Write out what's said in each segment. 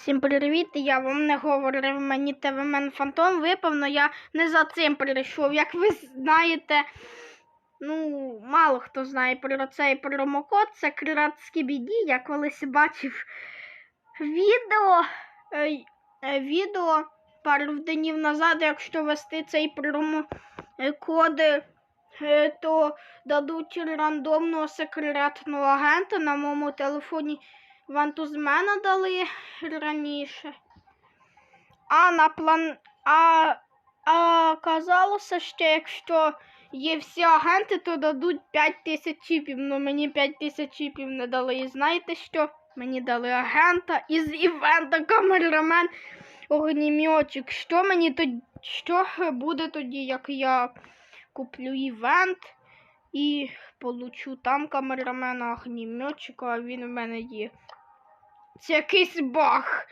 Всім привіт, я вам не говорив, мені ТВМен Фантом випав, але я не за цим прийшов. Як ви знаєте, ну, мало хто знає про цей промокод, це кратські біді. Я колись бачив відео, е, е, відео пару днів назад, якщо ввести цей промокод, е, то дадуть рандомного секретного агента на моєму телефоні. Вантузмена дали раніше. А на план. А, а казалося, що якщо є всі агенти, то дадуть 5 тисяч чіпів. Ну мені 5 тисяч чіпів не дали. І знаєте що? Мені дали агента із івента камерамен огнімьотчик. Що мені тоді, що буде тоді, як я куплю івент і получу там камерамена огнімьотчика, а він в мене є. Це якийсь баг.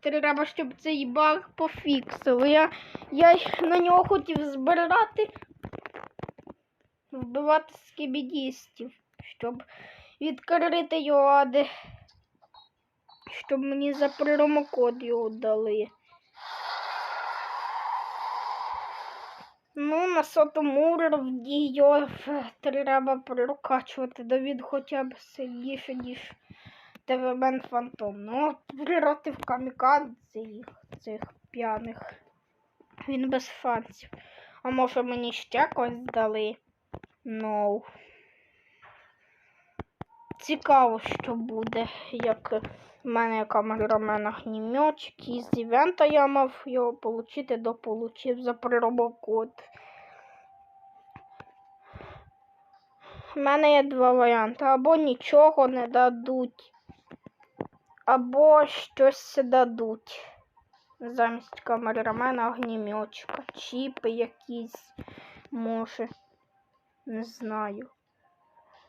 Треба, щоб цей баг пофіксили. Я, я на нього хотів збирати, вбивати скібідістів, щоб відкрити його, де, щоб мені за промокод його дали. Ну, на сотому уровні його треба прокачувати, до він хоча б сильніше, ніж ТВМен Фантом. Ну, проти камікадзе цих п'яних. Він без шансів. А може мені ще когось дали? Ну. Цікаво, що буде, як в мене камерамен огнімьотчик, і з івента я мав його отримати, дополучив за промокод. У мене є два варіанти. Або нічого не дадуть, або щось дадуть. Замість камерамена огнімьотчика. Чіпи якісь, може. Не знаю.